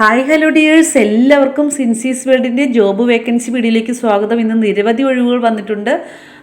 Hi hello dears എല്ലാവർക്കും Sincy's വേൾഡിന്റെ job vacancy വീഡിയോയിലേക്ക് സ്വാഗതം. ഇന്ന് നിരവധി ഒഴിവുകൾ വന്നിട്ടുണ്ട്.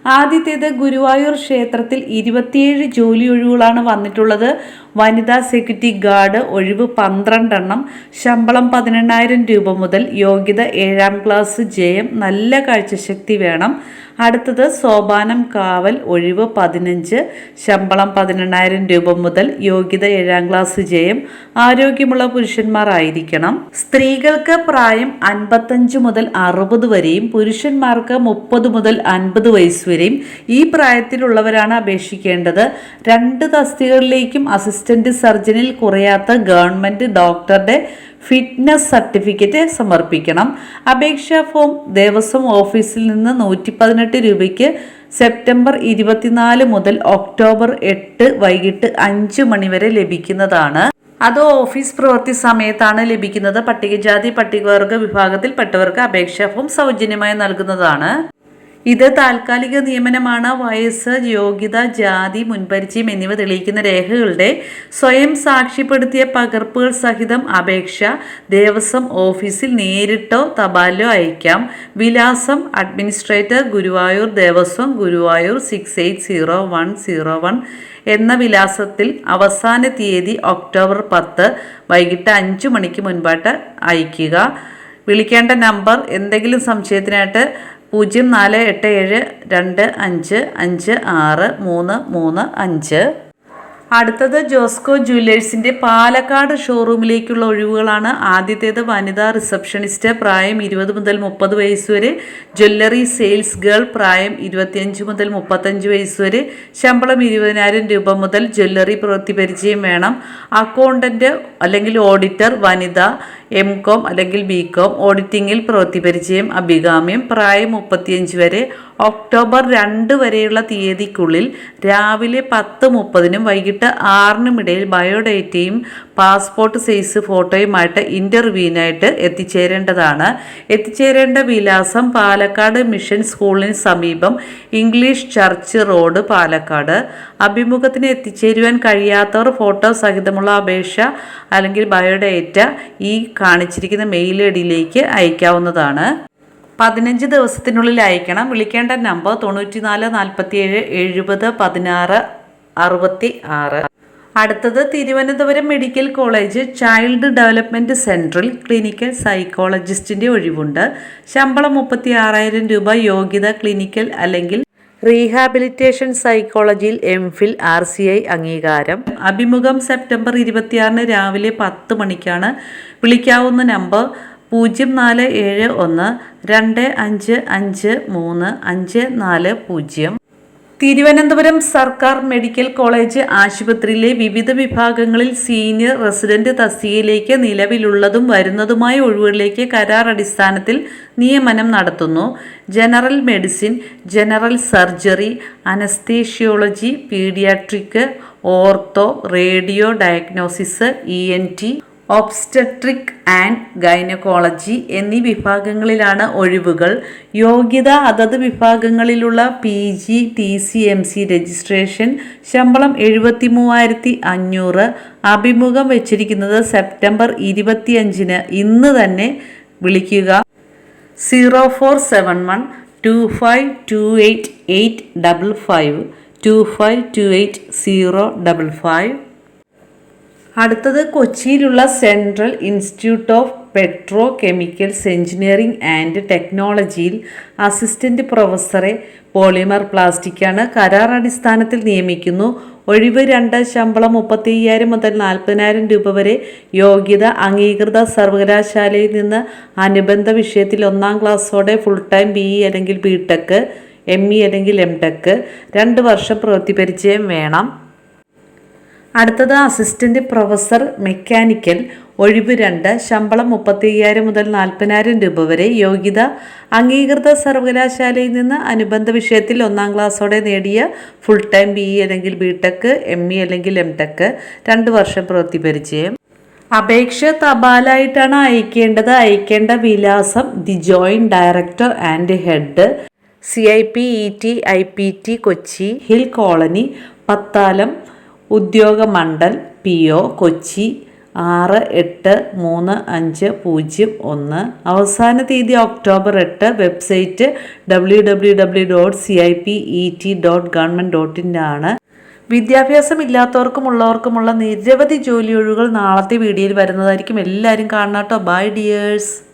ആദ്യത്തേത് ഗുരുവായൂർ ക്ഷേത്രത്തിൽ ഇരുപത്തിയേഴ് ജോലി ഒഴിവുകളാണ് വന്നിട്ടുള്ളത്. വനിതാ സെക്യൂരിറ്റി ഗാർഡ് ഒഴിവ് പന്ത്രണ്ടെണ്ണം ശമ്പളം പതിനെണ്ണായിരം രൂപ മുതൽ യോഗ്യത ഏഴാം ക്ലാസ് ജയം നല്ല കാഴ്ചശക്തി വേണം. അടുത്തത് സോപാനം കാവൽ ഒഴിവ് പതിനഞ്ച് ശമ്പളം പതിനെണ്ണായിരം രൂപ മുതൽ യോഗ്യത ഏഴാം ക്ലാസ് ജയം ആരോഗ്യമുള്ള പുരുഷന്മാരായിരിക്കണം സ്ത്രീകൾക്ക് പ്രായം അൻപത്തഞ്ച് മുതൽ അറുപത് വരെയും പുരുഷന്മാർക്ക് മുപ്പത് മുതൽ അൻപത് വയസ്സ് വരെയും ഈ പ്രായത്തിലുള്ളവരാണ് അപേക്ഷിക്കേണ്ടത്. രണ്ട് തസ്തികകളിലേക്കും അസിസ്റ്റന്റ് സർജനിൽ കുറയാത്ത ഗവൺമെന്റ് ഡോക്ടറുടെ ഫിറ്റ്നസ് സർട്ടിഫിക്കറ്റ് സമർപ്പിക്കണം. അപേക്ഷാ ഫോം ദേവസ്വം ഓഫീസിൽ നിന്ന് നൂറ്റി പതിനെട്ട് രൂപയ്ക്ക് സെപ്റ്റംബർ ഇരുപത്തിനാല് മുതൽ ഒക്ടോബർ എട്ട് വൈകിട്ട് അഞ്ച് മണിവരെ ലഭിക്കുന്നതാണ്. അത് ഓഫീസ് പ്രവൃത്തി സമയത്താണ് ലഭിക്കുന്നത്. പട്ടികജാതി പട്ടികവർഗ വിഭാഗത്തിൽപ്പെട്ടവർക്ക് അപേക്ഷാ ഫോം സൗജന്യമായി നൽകുന്നതാണ്. ഇത് താൽക്കാലിക നിയമനമാണ് വയസ്സ് യോഗ്യത ജാതി മുൻപരിചയം എന്നിവ തെളിയിക്കുന്ന രേഖകളുടെ സ്വയം സാക്ഷ്യപ്പെടുത്തിയ പകർപ്പുകൾ സഹിതം അപേക്ഷ ദേവസ്വം ഓഫീസിൽ നേരിട്ടോ തപാലിലോ അയക്കാം. വിലാസം administrator Guruvayur Devaswom Guruvayur six eight zero one zero one എന്ന വിലാസത്തിൽ അവസാന തീയതി ഒക്ടോബർ പത്ത് വൈകിട്ട് അഞ്ച് മണിക്ക് മുൻപായിട്ട് അയയ്ക്കുക. വിളിക്കേണ്ട നമ്പർ എന്തെങ്കിലും സംശയത്തിനായിട്ട് പൂജ്യം നാല് എട്ട് ഏഴ് രണ്ട് അഞ്ച് അഞ്ച് ആറ് മൂന്ന് മൂന്ന് അഞ്ച്. അടുത്തത് ജോസ്കോ ജുവല്ലേഴ്സിന്റെ പാലക്കാട് ഷോറൂമിലേക്കുള്ള ഒഴിവുകളാണ്. ആദ്യത്തേത് വനിതാ റിസപ്ഷനിസ്റ്റ് പ്രായം ഇരുപത് മുതൽ മുപ്പത് വയസ്സ് വരെ ജ്വല്ലറി സെയിൽസ് ഗേൾ പ്രായം ഇരുപത്തിയഞ്ച് മുതൽ മുപ്പത്തഞ്ച് വയസ്സ് വരെ ശമ്പളം ഇരുപതിനായിരം രൂപ മുതൽ ജ്വല്ലറി പ്രവൃത്തി പരിചയം വേണം. അക്കൗണ്ടന്റ് അല്ലെങ്കിൽ ഓഡിറ്റർ വനിത എം കോം അല്ലെങ്കിൽ ബി കോം ഓഡിറ്റിംഗിൽ പ്രവൃത്തി പരിചയം അഭികാമ്യം. പ്രായം മുപ്പത്തിയഞ്ച് വരെ. ഒക്ടോബർ രണ്ട് വരെയുള്ള തീയതിക്കുള്ളിൽ രാവിലെ പത്ത് മുപ്പതിനും വൈകിട്ട് ആറിനും ഇടയിൽ ബയോഡേറ്റയും പാസ്പോർട്ട് സൈസ് ഫോട്ടോയുമായിട്ട് ഇന്റർവ്യൂവിനായിട്ട് എത്തിച്ചേരേണ്ടതാണ്. എത്തിച്ചേരേണ്ട വിലാസം പാലക്കാട് മിഷൻ സ്കൂളിന് സമീപം ഇംഗ്ലീഷ് ചർച്ച് റോഡ് പാലക്കാട്. അഭിമുഖത്തിന് എത്തിച്ചേരുവാൻ കഴിയാത്തവർ ഫോട്ടോ സഹിതമുള്ള അപേക്ഷ അല്ലെങ്കിൽ ബയോഡേറ്റ ഈ കാണിച്ചിരിക്കുന്ന മെയിൽ ഐ ഡിയിലേക്ക് അയക്കാവുന്നതാണ്. പതിനഞ്ച് ദിവസത്തിനുള്ളിൽ അയക്കണം. വിളിക്കേണ്ട നമ്പർ തൊണ്ണൂറ്റിനാല് നാൽപ്പത്തിയേഴ് എഴുപത് പതിനാറ് അറുപത്തി ആറ് അടുത്തത് Thiruvananthapuram medical college child development സെന്ററിൽ ക്ലിനിക്കൽ സൈക്കോളജിസ്റ്റിന്റെ ഒഴിവുണ്ട്. ശമ്പളം മുപ്പത്തി ആറായിരം രൂപ യോഗ്യത ക്ലിനിക്കൽ അല്ലെങ്കിൽ റീഹാബിലിറ്റേഷൻ സൈക്കോളജിയിൽ M Phil R C I അംഗീകാരം. അഭിമുഖം സെപ്റ്റംബർ ഇരുപത്തിയാറിന് രാവിലെ പത്ത് മണിക്കാണ്. വിളിക്കാവുന്ന നമ്പർ പൂജ്യം നാല് ഏഴ് ഒന്ന് രണ്ട് അഞ്ച് അഞ്ച് മൂന്ന് അഞ്ച് നാല് പൂജ്യം. തിരുവനന്തപുരം സർക്കാർ മെഡിക്കൽ കോളേജ് ആശുപത്രിയിലെ വിവിധ വിഭാഗങ്ങളിൽ സീനിയർ റെസിഡന്റ് തസ്തികയിലേക്ക് നിലവിലുള്ളതും വരുന്നതുമായ ഒഴിവുകളിലേക്ക് കരാർ അടിസ്ഥാനത്തിൽ നിയമനം നടത്തുന്നു. General medicine general surgery anaesthesiology paediatric ortho radio diagnosis E N T obstetric and gynaecology എന്നീ വിഭാഗങ്ങളിലാണ് ഒഴിവുകൾ. യോഗ്യത അതത് വിഭാഗങ്ങളിലുള്ള P G T C M C registration ശമ്പളം എഴുപത്തി മൂവായിരത്തി അഞ്ഞൂറ് അഭിമുഖം വെച്ചിരിക്കുന്നത് സെപ്റ്റംബർ ഇരുപത്തിയഞ്ചിന്. ഇന്ന് തന്നെ വിളിക്കുക. Zero four seven one two five two eight eight double five two five two eight zero double five അടുത്തത് കൊച്ചിയിലുള്ള central institute of petrochemicals engineering and ടെക്നോളജിയിൽ അസിസ്റ്റന്റ് പ്രൊഫസറെ പോളിമർ പ്ലാസ്റ്റിക്കാണ് കരാർ അടിസ്ഥാനത്തിൽ നിയമിക്കുന്നു. ഒഴിവ് രണ്ട് ശമ്പളം മുപ്പത്തി അയ്യായിരം മുതൽ നാൽപ്പതിനായിരം രൂപ വരെ. യോഗ്യത അംഗീകൃത സർവകലാശാലയിൽ നിന്ന് അനുബന്ധ വിഷയത്തിൽ ഒന്നാം ക്ലാസ്സോടെ ഫുൾ ടൈം ബി ഇ അല്ലെങ്കിൽ ബി ടെക് എം ഇ അല്ലെങ്കിൽ എം ടെക് രണ്ട് വർഷം പ്രവൃത്തി പരിചയം വേണം. അടുത്തത് അസിസ്റ്റന്റ് പ്രൊഫസർ മെക്കാനിക്കൽ ഒഴിവ് രണ്ട് ശമ്പളം മുപ്പത്തി അയ്യായിരം മുതൽ നാൽപ്പതിനായിരം രൂപ വരെ യോഗ്യത അംഗീകൃത സർവകലാശാലയിൽ നിന്ന് അനുബന്ധ വിഷയത്തിൽ ഒന്നാം ക്ലാസ്സോടെ നേടിയ ഫുൾ ടൈം ബി ഇ അല്ലെങ്കിൽ ബി ടെക് എം ഇ അല്ലെങ്കിൽ എം ടെക് രണ്ട് വർഷം പ്രവൃത്തി പരിചയം. അപേക്ഷ തപാലായിട്ടാണ് അയക്കേണ്ടത്. അയക്കേണ്ട വിലാസം the joint director and head C I P E T I P T Kochi hill colony Pathalam Udyogamandal P O Kochi ആറ് എട്ട് മൂന്ന് അഞ്ച് പൂജ്യം ഒന്ന്. അവസാന തീയതി ഒക്ടോബർ എട്ട് website W W W dot C I P E T dot government dot in ആണ്. വിദ്യാഭ്യാസം ഇല്ലാത്തവർക്കും ഉള്ളവർക്കുമുള്ള നിരവധി ജോലി ഒഴിവുകൾ നാളത്തെ വീഡിയോയിൽ വരുന്നതായിരിക്കും. എല്ലാവരും കാണണം കേട്ടോ. By dears